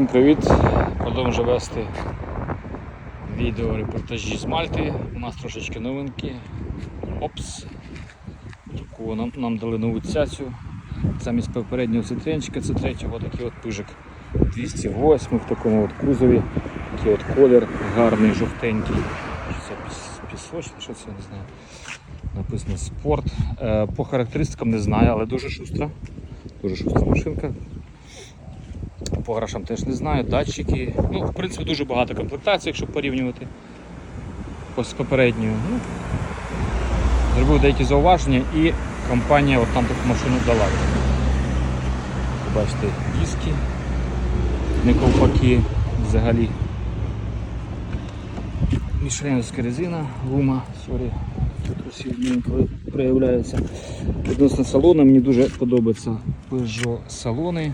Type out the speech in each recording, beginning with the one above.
Всім привіт! Продовжую вести відео репортажі з Мальти. У нас трошечки новинки. Опс. Таку нам, нам дали нову цяцю. Замість попереднього цитренчика, це третього, такий от пижик 208 в такому от кузові. Такий от колір гарний, жовтенький. Що Це піс- пісочний, що це не знаю. Написано спорт. Е, По характеристикам не знаю, але дуже шустра. Дуже шустра машинка. По грошам теж не знаю, датчики. Ну, в принципі, дуже багато комплектацій, якщо порівнювати з попередньою. Ну, зробив деякі зауваження і компанія от там таку машину дала. Бачите, диски, не ковпаки взагалі. Мішленівська резина, гума, сорі, тут усі коли проявляється. Відносно салону мені дуже подобаються Peugeot салони.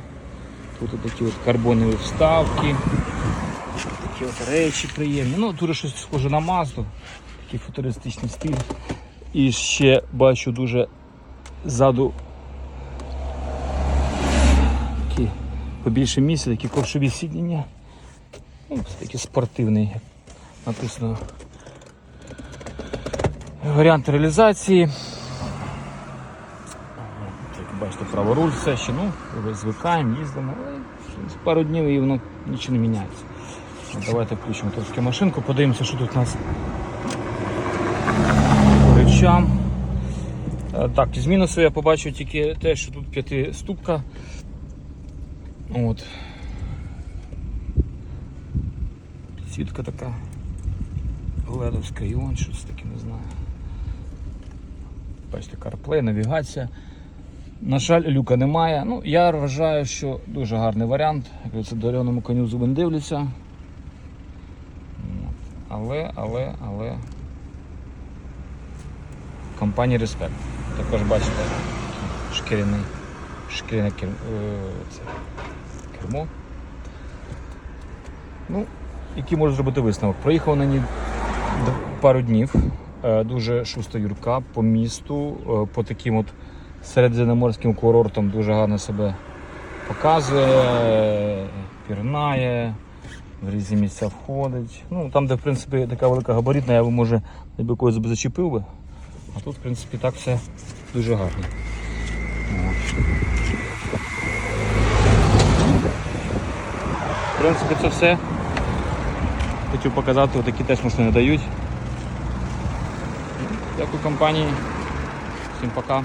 Тут такі от карбонові вставки, такі от речі приємні. Ну, дуже щось схоже на Mazda, такий футуристичний стиль. І ще бачу дуже ззаду такі побільше місця, такі ковшові сидіння. Ну, це такий спортивний, як написано. Варіант реалізації. Бачите, праворуль все ще, ну, звикаємо, їздимо, але пару днів і воно нічого не міняється. От Давайте включимо трошки машинку, подивимося, що тут у нас по речам. Е, Так, з мінусу я побачив тільки те, що тут п'ятиступка. От. Підсвітка така ледовська іон, щось таке не знаю. Бачите, CarPlay, навігація. На жаль, люка немає. Ну, я вважаю, що дуже гарний варіант. Як це дареному коню зуби не дивляться. Але, але, але. Компанія Respect. Також бачите шкіряний, шкіряне кер... е, кермо. Ну, який можу зробити висновок. Проїхав на ній пару днів. Е, Дуже шуста юрка по місту, е, по таким от середземноморським курортам дуже гарно себе показує, пірнає, в різні місця входить. Ну, там, де в принципі така велика габаритна, я би може би когось зачепив би. А тут, в принципі, так все дуже гарно. В принципі, це все. Хотів показати, такі теж машини дають. Дякую компанії. Всім пока.